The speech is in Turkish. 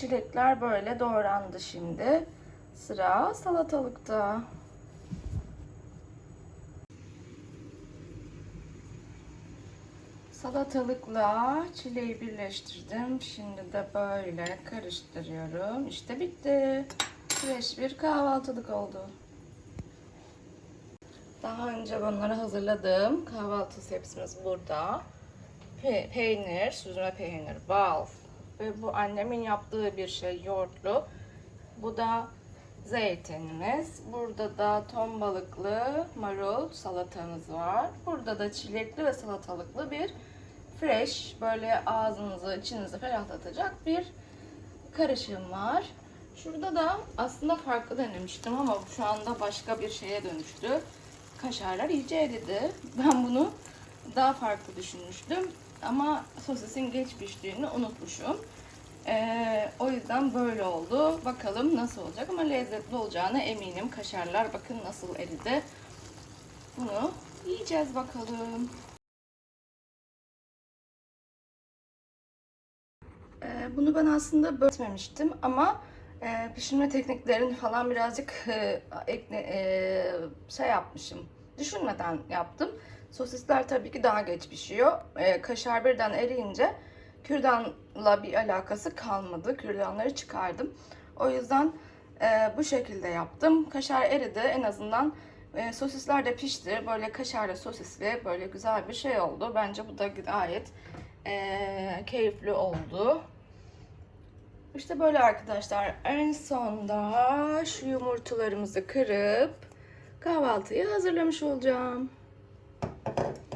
Çilekler böyle doğrandı şimdi. Sıra salatalıkta. Salatalıkla çileği birleştirdim. Şimdi de böyle karıştırıyorum. İşte bitti. Fresh bir kahvaltılık oldu. Daha önce bunları hazırladım. Kahvaltı sepsimiz burada. Pe- peynir, süzme peynir, bal ve bu annemin yaptığı bir şey yoğurtlu. Bu da zeytinimiz. Burada da ton balıklı marul salatamız var. Burada da çilekli ve salatalıklı bir fresh böyle ağzınızı içinizi ferahlatacak bir karışım var. Şurada da aslında farklı denemiştim ama şu anda başka bir şeye dönüştü. Kaşarlar iyice eridi. Ben bunu daha farklı düşünmüştüm. Ama sosisin geç piştiğini unutmuşum. Ee, o yüzden böyle oldu. Bakalım nasıl olacak ama lezzetli olacağına eminim. Kaşarlar bakın nasıl eridi. Bunu yiyeceğiz bakalım. Ee, bunu ben aslında bölmemiştim ama e, pişirme tekniklerini falan birazcık e, e, şey yapmışım. Düşünmeden yaptım. Sosisler tabii ki daha geç pişiyor. E, kaşar birden eriyince kürdanla bir alakası kalmadı. Kürdanları çıkardım. O yüzden e, bu şekilde yaptım. Kaşar eridi. En azından e, sosisler de pişti. Böyle kaşarlı sosisli böyle güzel bir şey oldu. Bence bu da gayet e, keyifli oldu. İşte böyle arkadaşlar. En sonda şu yumurtalarımızı kırıp kahvaltıyı hazırlamış olacağım. Thank you.